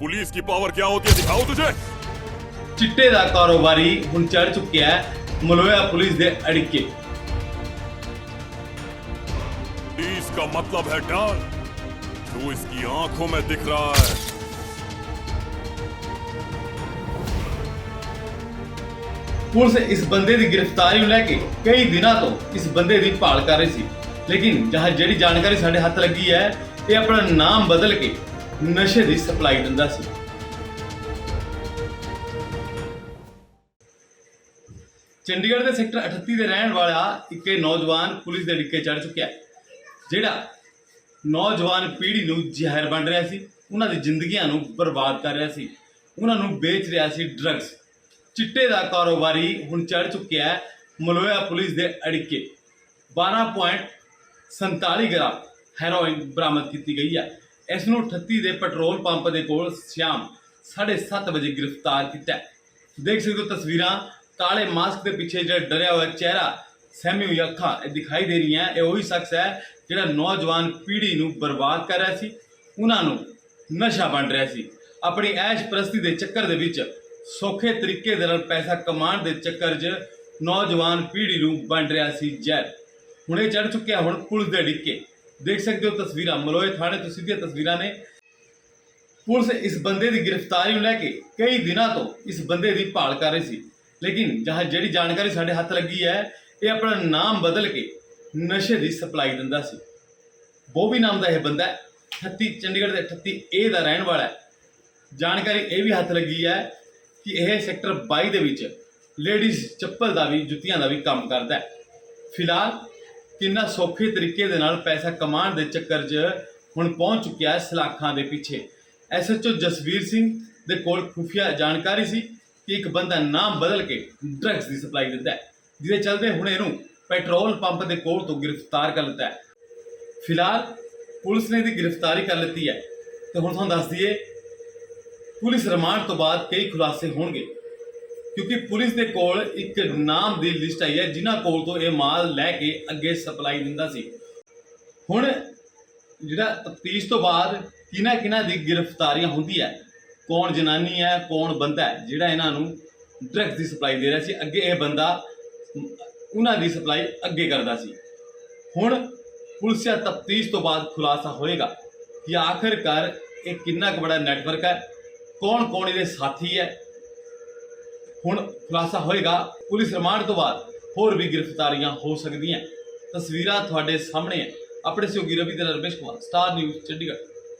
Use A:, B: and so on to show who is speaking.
A: Police ਦੀ power ਕੀ ਹੋਤੀ ਹੈ ਦਿਖਾਓ ਤੁਝੇ।
B: ਚਿੱਟੇ ਦਾ ਕਾਰੋਬਾਰੀ ਹੁਣ ਚੜ ਚੁੱਕਿਆ ਹੈ ਮਲੋਇਆ ਪੁਲਿਸ ਦੇ ਅੜਕੇ।
A: ਇਸ ਦਾ ਮਤਲਬ ਹੈ ਡਰ। ਜੋ ਇਸ ਦੀ ਆਂਖੋਂ ਮੈਂ ਦਿਖ ਰਹਾ ਹੈ।
B: ਪੁਲਿਸ ਇਸ ਬੰਦੇ ਦੀ ਗ੍ਰਿਫਤਾਰੀ ਨੂੰ ਲੈ ਕੇ ਕਈ ਦਿਨਾਂ ਤੋਂ ਇਸ ਬੰਦੇ ਦੀ ਭਾਲ ਕਰ ਰਹੀ ਸੀ। ਲੇਕਿਨ ਜਹਾਂ ਜਿਹੜੀ ਜਾਣਕਾਰੀ ਸਾਡੇ ਹੱਥ ਲੱਗੀ ਹੈ ਤੇ ਆਪਣਾ ਨਾਮ ਬਦਲ ਕੇ ਨਸ਼ੇ ਦੀ ਸਪਲਾਈ ਦਿੰਦਾ ਸੀ। ਚੰਡੀਗੜ੍ਹ ਦੇ ਸੈਕਟਰ 38 ਦੇ ਰਹਿਣ ਵਾਲਾ ਇੱਕ ਨੌਜਵਾਨ ਪੁਲਿਸ ਦੇ ਡਿੱਕੇ ਚੜ ਚੁੱਕਿਆ ਹੈ, ਜਿਹੜਾ ਨੌਜਵਾਨ ਪੀੜ੍ਹੀ ਨੂੰ ਜ਼ਹਿਰ ਬਣ ਰਿਹਾ ਸੀ, ਉਹਨਾਂ ਦੀ ਜ਼ਿੰਦਗੀਆਂ ਨੂੰ ਬਰਬਾਦ ਕਰ ਰਿਹਾ ਸੀ, ਉਹਨਾਂ ਨੂੰ ਵੇਚ ਰਿਹਾ ਸੀ ਡਰੱਗਸ ਚਿੱਟੇ ਦਾ ਕਾਰੋਬਾਰੀ ਹੁਣ ਚੜ ਚੁੱਕਿਆ ਹੈ, ਮਲੋਇਆ ਪੁਲਿਸ ਦੇ ਅੜਿੱਕੇ। 12.47 ਗ੍ਰਾਮ ਹੈਰੋਇਨ ਬਰਾਮਦ ਕੀਤੀ ਗਈ ਹੈ। ਇਸ ਨੂੰ 38 ਦੇ ਪੈਟਰੋਲ ਪੰਪ ਦੇ ਕੋਲ ਸ਼ਾਮ 7:30 ਵਜੇ ਗ੍ਰਿਫਤਾਰ ਕੀਤਾ ਦੇਖ ਸਕਦੇ ਹੋ ਤਸਵੀਰਾਂ, ਕਾਲੇ ਮਾਸਕ ਦੇ ਪਿੱਛੇ ਜਿਹੜਾ ਡਰਿਆ ਹੋਇਆ ਚਿਹਰਾ ਸਹਿਮੀ ਹੋਈ ਅੱਖਾਂ, ਇਹ ਦਿਖਾਈ ਦੇ ਰਹੀਆਂ ਇਹ ਉਹੀ ਸ਼ਖਸ ਹੈ ਜਿਹੜਾ ਨੌਜਵਾਨ ਪੀੜ੍ਹੀ ਨੂੰ ਬਰਬਾਦ ਕਰ ਰਿਹਾ ਸੀ, ਉਹਨਾਂ ਨੂੰ ਨਸ਼ਾ ਵੰਡ ਰਿਹਾ ਸੀ। ਆਪਣੀ ਐਸ਼ ਪ੍ਰਸਤੀ ਦੇ ਚੱਕਰ ਦੇ ਵਿੱਚ ਸੌਖੇ ਤਰੀਕੇ ਦੇ ਨਾਲ ਪੈਸਾ ਕਮਾਉਣ ਦੇ ਚੱਕਰ 'ਚ ਨੌਜਵਾਨ ਪੀੜ੍ਹੀ ਨੂੰ ਵੰਡ ਰਿਹਾ ਸੀ ਜ਼ਹਿਰ ਹੁਣੇ ਚੜ ਚੁੱਕਿਆ ਹੁਣ ਪੁਲਿਸ ਦੇ ਡਿੱਕੇ। ਦੇਖ ਸਕਦੇ ਹੋ ਤਸਵੀਰਾਂ, ਮਲੋਏ ਥਾਣੇ ਤੋਂ ਸਿੱਧੀਆਂ ਤਸਵੀਰਾਂ ਨੇ। ਪੁਲਿਸ ਇਸ ਬੰਦੇ ਦੀ ਗ੍ਰਿਫਤਾਰੀ ਨੂੰ ਲੈ ਕੇ ਕਈ ਦਿਨਾਂ ਤੋਂ ਇਸ ਬੰਦੇ ਦੀ ਭਾਲ ਕਰ ਰਹੀ ਸੀ। ਲੇਕਿਨ ਜਹਾਂ ਜਿਹੜੀ ਜਾਣਕਾਰੀ ਸਾਡੇ ਹੱਥ ਲੱਗੀ ਹੈ, ਇਹ ਆਪਣਾ ਨਾਮ ਬਦਲ ਕੇ ਨਸ਼ੇ ਦੀ ਸਪਲਾਈ ਦਿੰਦਾ ਸੀ। ਬੋਬੀ ਨਾਮ ਦਾ ਇਹ ਬੰਦਾ ਹੈ 38 ਚੰਡੀਗੜ੍ਹ ਦੇ 38 ਏ ਦਾ ਰਹਿਣ ਵਾਲਾ ਹੈ। ਜਾਣਕਾਰੀ ਇਹ ਵੀ ਹੱਥ ਲੱਗੀ ਹੈ ਕਿ ਇਹ ਸੈਕਟਰ 22 ਦੇ ਵਿੱਚ ਲੇਡੀਜ਼ ਚੱਪਲ ਦਾ ਵੀ, ਜੁੱਤੀਆਂ ਦਾ ਵੀ ਕੰਮ ਕਰਦਾ ਹੈ। ਫਿਲਹਾਲ ਕਿੰਨਾ ਸੌਖੇ ਤਰੀਕੇ ਦੇ ਨਾਲ ਪੈਸਾ ਕਮਾਉਣ ਦੇ ਚੱਕਰ 'ਚ ਹੁਣ ਪਹੁੰਚ ਚੁੱਕਿਆ ਹੈ ਸਲਾਖਾਂ ਦੇ ਪਿੱਛੇ। ਐਸਐਚਓ ਜਸਵੀਰ ਸਿੰਘ ਦੇ ਕੋਲ ਖੁਫੀਆ ਜਾਣਕਾਰੀ ਸੀ ਕਿ ਇੱਕ ਬੰਦਾ ਨਾਮ ਬਦਲ ਕੇ ਡਰੱਗਸ ਦੀ ਸਪਲਾਈ ਦਿੰਦਾ ਹੈ, ਜਿਹਦੇ ਚੱਲਦੇ ਹੁਣ ਇਹਨੂੰ ਪੈਟਰੋਲ ਪੰਪ ਦੇ ਕੋਲ ਤੋਂ ਗ੍ਰਿਫਤਾਰ ਕਰ ਲਿੱਤਾ ਹੈ। ਫਿਲਹਾਲ ਪੁਲਿਸ ਨੇ ਇਹਦੀ ਗ੍ਰਿਫਤਾਰੀ ਕਰ ਲਿੱਤੀ ਹੈ। ਤੇ ਹੁਣ ਤੁਹਾਨੂੰ ਦੱਸ ਦਈਏ, ਪੁਲਿਸ ਰਿਮਾਂਡ ਤੋਂ ਬਾਅਦ ਕਈ ਖੁਲਾਸੇ ਹੋਣਗੇ। ਕਿਉਂਕਿ ਪੁਲਿਸ ਦੇ ਕੋਲ ਇੱਕ ਨਾਮ ਦੀ ਲਿਸਟ ਆਈ ਹੈ, ਜਿਨ੍ਹਾਂ ਕੋਲ ਤੋਂ ਇਹ ਮਾਲ ਲੈ ਕੇ ਅੱਗੇ ਸਪਲਾਈ ਦਿੰਦਾ ਸੀ। ਹੁਣ ਜਿਹੜਾ ਤਫਤੀਸ਼ ਤੋਂ ਬਾਅਦ ਕਿਹਨਾਂ ਕਿਹਨਾਂ ਦੀ ਗ੍ਰਿਫਤਾਰੀਆਂ ਹੁੰਦੀ ਹੈ, ਕੌਣ ਜਨਾਨੀ ਹੈ, ਕੌਣ ਬੰਦਾ ਹੈ, ਜਿਹੜਾ ਇਹਨਾਂ ਨੂੰ ਡਰੱਗਸ ਦੀ ਸਪਲਾਈ ਦੇ ਰਿਹਾ ਸੀ, ਅੱਗੇ ਇਹ ਬੰਦਾ ਉਹਨਾਂ ਦੀ ਸਪਲਾਈ ਅੱਗੇ ਕਰਦਾ ਸੀ। ਹੁਣ ਪੁਲਿਸ ਦੀ ਤਫਤੀਸ਼ ਤੋਂ ਬਾਅਦ ਖੁਲਾਸਾ ਹੋਏਗਾ ਕਿ ਆਖਰਕਾਰ ਇਹ ਕਿੰਨਾ ਕੁ ਬੜਾ ਨੈਟਵਰਕ ਹੈ ਕੌਣ ਕੌਣ ਇਹਦੇ ਸਾਥੀ ਹੈ ਹੁਣ ਖੁਲਾਸਾ ਹੋਏਗਾ ਪੁਲਿਸ ਰਿਮਾਂਡ ਤੋਂ ਬਾਅਦ। ਹੋਰ ਵੀ ਗ੍ਰਿਫਤਾਰੀਆਂ ਹੋ ਸਕਦੀਆਂ। ਤਸਵੀਰਾਂ ਤੁਹਾਡੇ ਸਾਹਮਣੇ ਹੈ ਆਪਣੇ ਸਹਿਯੋਗੀ ਰਵੀ ਤੇ ਰਮੇਸ਼ ਕੁਮਾਰ, ਸਟਾਰ ਨਿਊਜ਼ ਚੰਡੀਗੜ੍ਹ।